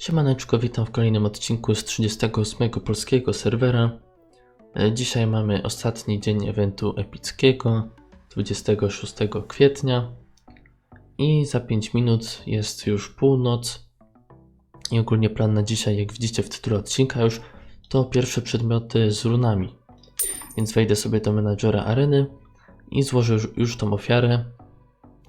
Siemaneczko, witam w kolejnym odcinku z 38 polskiego serwera. E, Dzisiaj mamy ostatni dzień eventu epickiego, 26 kwietnia i za 5 minut jest już północ. I ogólnie plan na dzisiaj, jak widzicie w tytule odcinka już, to pierwsze przedmioty z runami. Więc wejdę sobie do menadżera areny i złożę już, już tą ofiarę,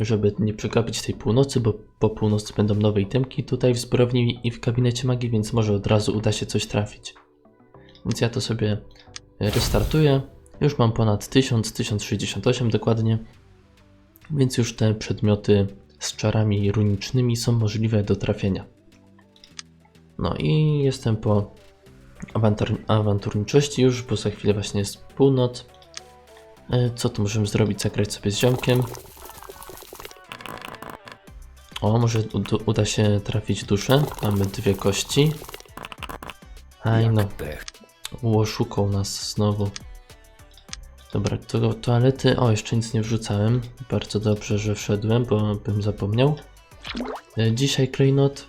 żeby nie przegapić tej północy, bo po północy będą nowe itemki tutaj w zbrojowni i w gabinecie magii, więc może od razu uda się coś trafić. Więc ja to sobie restartuję. Już mam ponad 1000, 1068 dokładnie, więc już te przedmioty z czarami runicznymi są możliwe do trafienia. No i jestem po awantur awanturniczości już, bo za chwilę właśnie jest północ. E, Co tu możemy zrobić? Zagrać sobie z ziomkiem. O, może ud- uda się trafić duszę. Mamy dwie kości. Aj no, oszukał nas znowu. Dobra, to toalety. O, jeszcze nic nie wrzucałem. Bardzo dobrze, że wszedłem, bo bym zapomniał. E, Dzisiaj klejnot.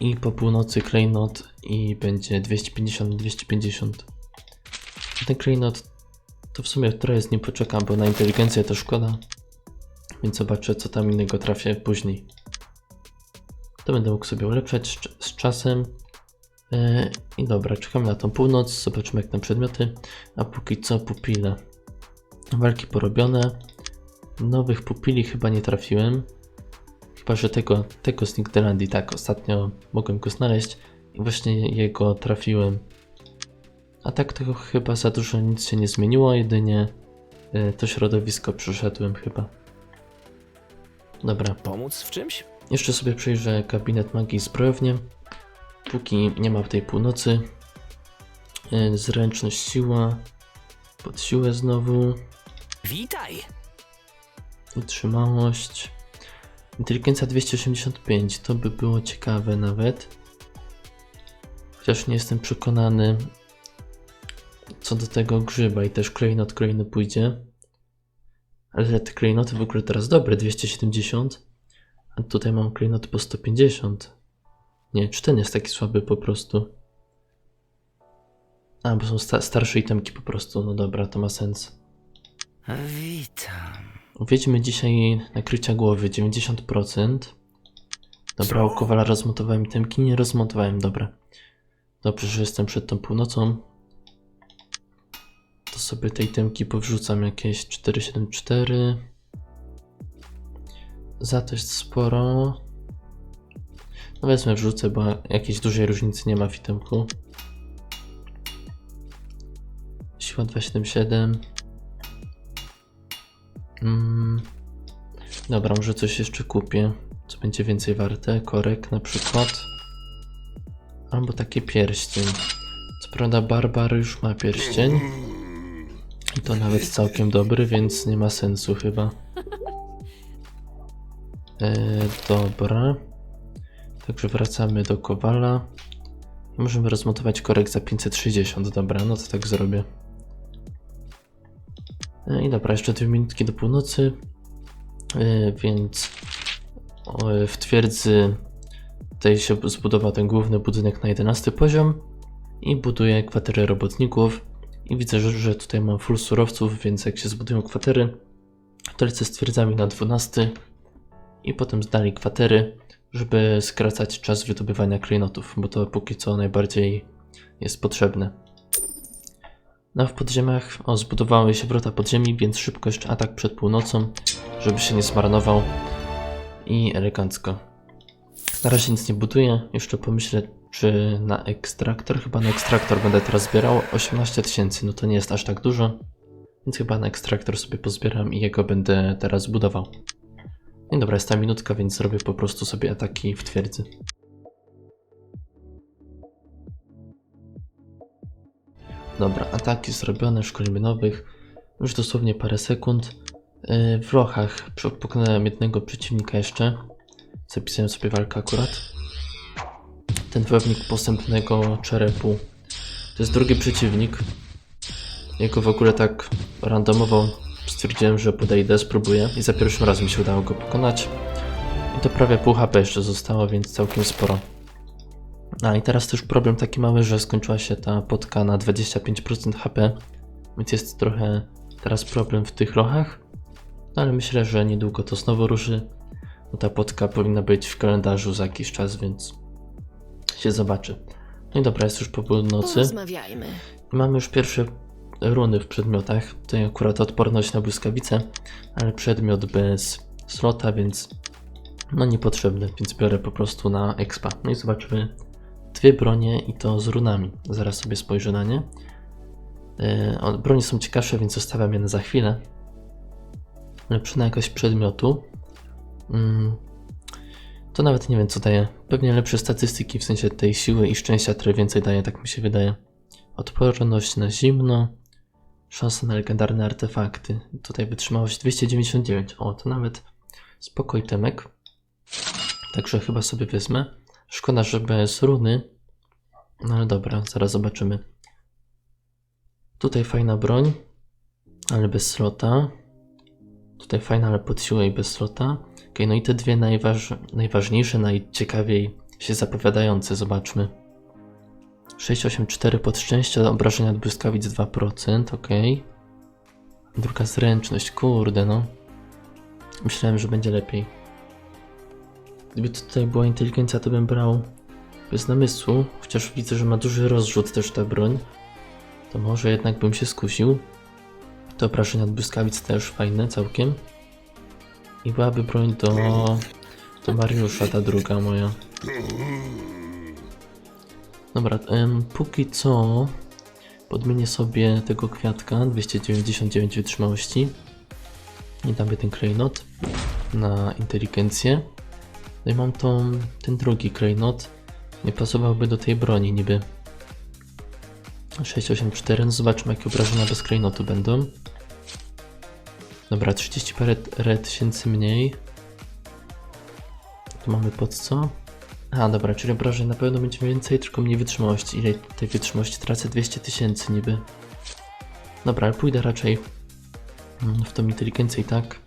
I po północy klejnot. I będzie 250-250. Ten klejnot to w sumie trochę z nim poczekam, bo na inteligencję to szkoda. Więc zobaczę, co tam innego trafię później. To będę mógł sobie ulepszać z, z czasem. E, I dobra, czekamy na tą północ, zobaczymy jak tam przedmioty. A póki co pupile. Walki porobione. Nowych pupili chyba nie trafiłem. Chyba, że tego, tego z Nigdelandii, tak, ostatnio mogłem go znaleźć i właśnie jego trafiłem. A tak to chyba za dużo nic się nie zmieniło, jedynie e, to środowisko przeszedłem chyba. Dobra, Pomóc w czymś? jeszcze sobie przejrzę gabinet magii i zbrojownię. Póki nie ma w tej północy. E, Zręczność, siła. Pod siłę znowu. Witaj! Wytrzymałość. Inteligencja 285. To by było ciekawe nawet. Chociaż nie jestem przekonany co do tego grzyba i też klejnot kolejny pójdzie. Ale te klejnoty w ogóle teraz dobre. 270. A tutaj mam klejnoty po 150. Nie, czy ten jest taki słaby po prostu? A, bo są sta starsze itemki po prostu. No dobra, to ma sens. Witam. Wiedźmy dzisiaj nakrycia głowy 90%. Dobra, u Kowala rozmontowałem itemki, nie rozmontowałem, dobra. Dobrze, że jestem przed tą północą. Sobie te itemki powrzucam jakieś 474. Za jest sporo. No wezmę wrzucę, bo jakiejś dużej różnicy nie ma w itemku. Siła 277. Mm. Dobra, może coś jeszcze kupię, co będzie więcej warte. Korek na przykład. Albo taki pierścień. Co prawda Barbar już ma pierścień. I to nawet całkiem dobry, więc nie ma sensu chyba. E, dobra. Także wracamy do Kowala. Możemy rozmontować korek za 560. Dobra, no to tak zrobię. E, I dobra, jeszcze dwie minutki do północy, E, więc w twierdzy tutaj się zbudował ten główny budynek na 11 poziom i buduję kwatery robotników i widzę, że, tutaj mam full surowców, więc jak się zbudują kwatery, to lecę z twierdzami na 12 i potem zdali kwatery, żeby skracać czas wydobywania klejnotów, bo to póki co najbardziej jest potrzebne. No w podziemiach, o zbudowały się wrota podziemi, więc szybko jeszcze atak przed północą, żeby się nie zmarnował i elegancko. Na razie nic nie buduję, jeszcze pomyślę czy na ekstraktor, chyba na ekstraktor będę teraz zbierał 18 tysięcy, no to nie jest aż tak dużo, więc chyba na ekstraktor sobie pozbieram i jego będę teraz budował. No dobra, jest ta minutka, więc zrobię po prostu sobie ataki w twierdzy. Dobra, ataki zrobione, szkolimy nowych. Już dosłownie parę sekund. Yy, W lochach pokonałem jednego przeciwnika jeszcze. Zapisałem sobie walkę akurat. Ten wojownik posępnego czerepu. To jest drugi przeciwnik. Jego w ogóle tak randomowo stwierdziłem, że podejdę, spróbuję. I za pierwszym razem się udało go pokonać. I to prawie pół HP jeszcze zostało, więc całkiem sporo. A i teraz też problem taki mały, że skończyła się ta potka na 25% HP, więc jest trochę teraz problem w tych lochach. No ale myślę, że niedługo to znowu ruszy. No ta potka powinna być w kalendarzu za jakiś czas, więc się zobaczy. No i dobra, jest już po północy. Mamy już pierwsze runy w przedmiotach. Tutaj akurat odporność na błyskawice, ale przedmiot bez slota, więc no niepotrzebny, więc biorę po prostu na expa. No i zobaczymy dwie bronie i to z runami. Zaraz sobie spojrzę na nie. Yy, bronie są ciekawsze, więc zostawiam je na za chwilę. Lepsza jakość przedmiotu. Mm, to nawet nie wiem co daje. Pewnie lepsze statystyki w sensie tej siły i szczęścia trochę więcej daje, tak mi się wydaje. Odporność na zimno. Szansa na legendarne artefakty. Tutaj wytrzymałość 299. O, to nawet spokoj temek. Także chyba sobie wezmę. Szkoda, że bez runy. No ale dobra, zaraz zobaczymy. Tutaj fajna broń, ale bez slota. Tutaj fajna, ale pod siłę i bez slota. Ok, no i te dwie najważ najważniejsze, najciekawiej się zapowiadające. Zobaczmy. 684 pod szczęście, obrażenia od błyskawic 2%, ok. Druga zręczność, kurde no. Myślałem, że będzie lepiej. Gdyby tutaj była inteligencja, to bym brał bez namysłu, chociaż widzę, że ma duży rozrzut też ta broń. To może jednak bym się skusił. To obrażenia od błyskawic też fajne całkiem. I byłaby broń do... do Mariusza, ta druga moja. Dobra, em, póki co podmienię sobie tego kwiatka 299 wytrzymałości i damy ten klejnot na inteligencję. No i mam tą, ten drugi klejnot. Nie pasowałby do tej broni niby. 684, no zobaczmy jakie obrażenia bez klejnotu będą. Dobra, 30 parę tysięcy mniej. Tu mamy pod co? A, dobra, czyli obrażeń na pewno będzie więcej, tylko mniej wytrzymałości. Ile tej wytrzymałości tracę? 200 tysięcy niby. Dobra, ale pójdę raczej mm, w tą inteligencję i tak.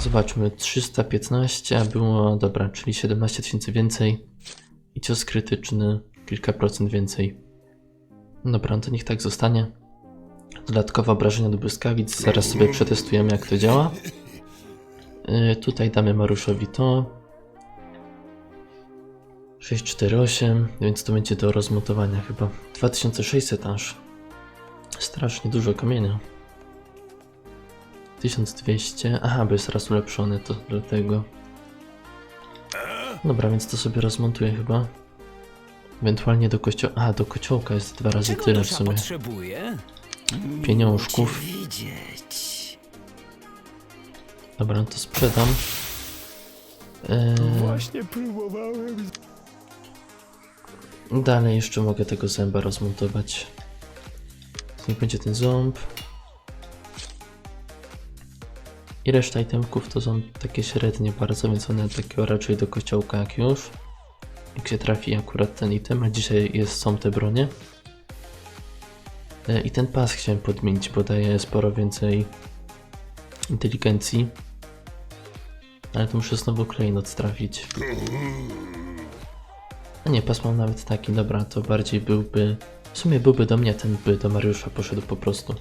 Zobaczmy, 315, a było, dobra, czyli 17 tysięcy więcej. I cios krytyczny, kilka procent więcej. Dobra, no to niech tak zostanie. Dodatkowe obrażenia do błyskawic, zaraz sobie przetestujemy jak to działa. Yy, tutaj damy Maruszowi to. 648, więc to będzie do rozmontowania chyba. 2600 aż. Strasznie dużo kamienia. 1200. Aha, bo jest raz ulepszony, to dlatego. Dobra, więc to sobie rozmontuję chyba. Ewentualnie do kociołka. Aha, do kociołka jest dwa razy Czego tyle w sumie. potrzebuje? Pieniążków. Dobra, to sprzedam. Eee, Właśnie próbowałem. Dalej jeszcze mogę tego zęba rozmontować. Niech będzie ten ząb. I reszta itemków to są takie średnie bardzo, więc one takiego raczej do kościołka jak już. Jak się trafi akurat ten item, a dzisiaj jest, są te bronie. E, I ten pas chciałem podmienić, bo daje sporo więcej inteligencji. Ale to muszę znowu klejnot trafić. A nie, pas mam nawet taki, dobra, to bardziej byłby... W sumie byłby do mnie, ten by do Mariusza poszedł po prostu.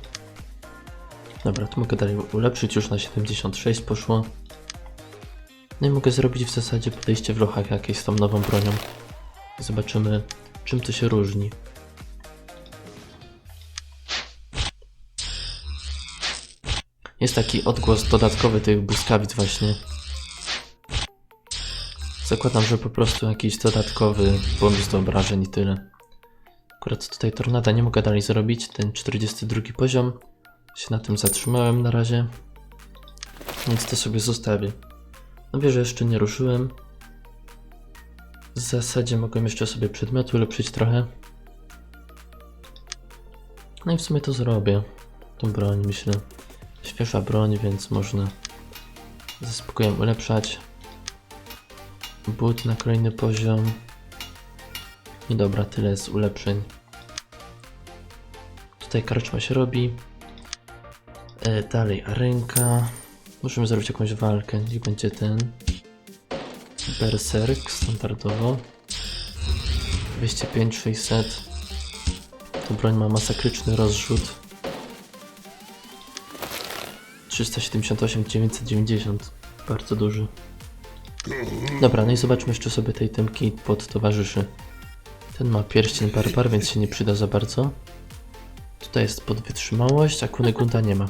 Dobra, to mogę dalej ulepszyć, już na 76 poszło. No i mogę zrobić w zasadzie podejście w lochach jakieś z tą nową bronią. Zobaczymy, czym to się różni. Jest taki odgłos dodatkowy tych błyskawic właśnie. Zakładam, że po prostu jakiś dodatkowy bonus do obrażeń i tyle. Akurat tutaj tornada nie mogę dalej zrobić, ten 42 poziom. Się na tym zatrzymałem na razie. Więc to sobie zostawię. No wierzę, jeszcze nie ruszyłem. W zasadzie mogłem jeszcze sobie przedmioty ulepszyć trochę. No i w sumie to zrobię. Tą broń myślę. Świeża broń, więc można ze spokojem ulepszać. But na kolejny poziom. I dobra, tyle z ulepszeń. Tutaj karczma się robi. E, dalej arenka. Musimy zrobić jakąś walkę. Niech będzie ten. Berserk standardowo. 205, 600. Ta broń ma masakryczny rozrzut. 378, 990. Bardzo duży. Dobra, no i zobaczmy jeszcze sobie tej temki pod towarzyszy. Ten ma pierścień barbar, więc się nie przyda za bardzo. Tutaj jest pod wytrzymałość, a Kunegunda nie ma.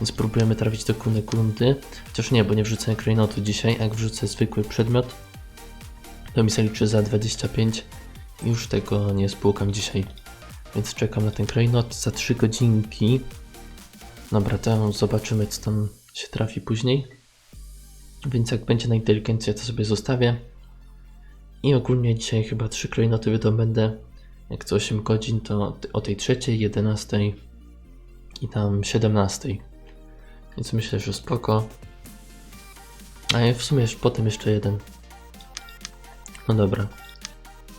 Więc próbujemy trafić do Kunegundy. Chociaż nie, bo nie wrzucę klejnotu dzisiaj. Jak wrzucę zwykły przedmiot, to mi zaliczy za 25. I już tego nie spłukam dzisiaj. Więc czekam na ten klejnot za 3 godzinki. Dobra, to zobaczymy co tam się trafi później. Więc jak będzie na inteligencję, to sobie zostawię. I ogólnie dzisiaj chyba 3 klejnoty wydobędę. Jak co 8 godzin, to o tej trzeciej, 11 i tam 17. Więc myślę, że spoko. A w sumie potem jeszcze jeden. No dobra.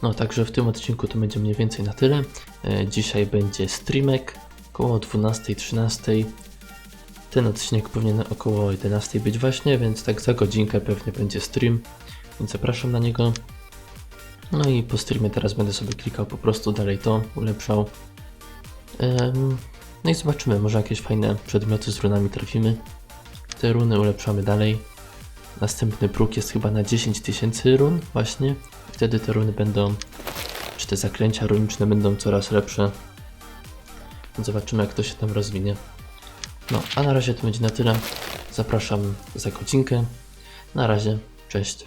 No także w tym odcinku to będzie mniej więcej na tyle. E, dzisiaj będzie streamek około 12-13. Ten odcinek powinien około 11 być właśnie, więc tak za godzinkę pewnie będzie stream. Więc zapraszam na niego. No i po streamie teraz będę sobie klikał po prostu dalej to, ulepszał. No i zobaczymy, może jakieś fajne przedmioty z runami trafimy. Te runy ulepszamy dalej. Następny próg jest chyba na 10 tysięcy run właśnie. Wtedy te runy będą, czy te zaklęcia runiczne będą coraz lepsze. Zobaczymy jak to się tam rozwinie. No, a na razie to będzie na tyle. Zapraszam za godzinkę. Na razie, cześć.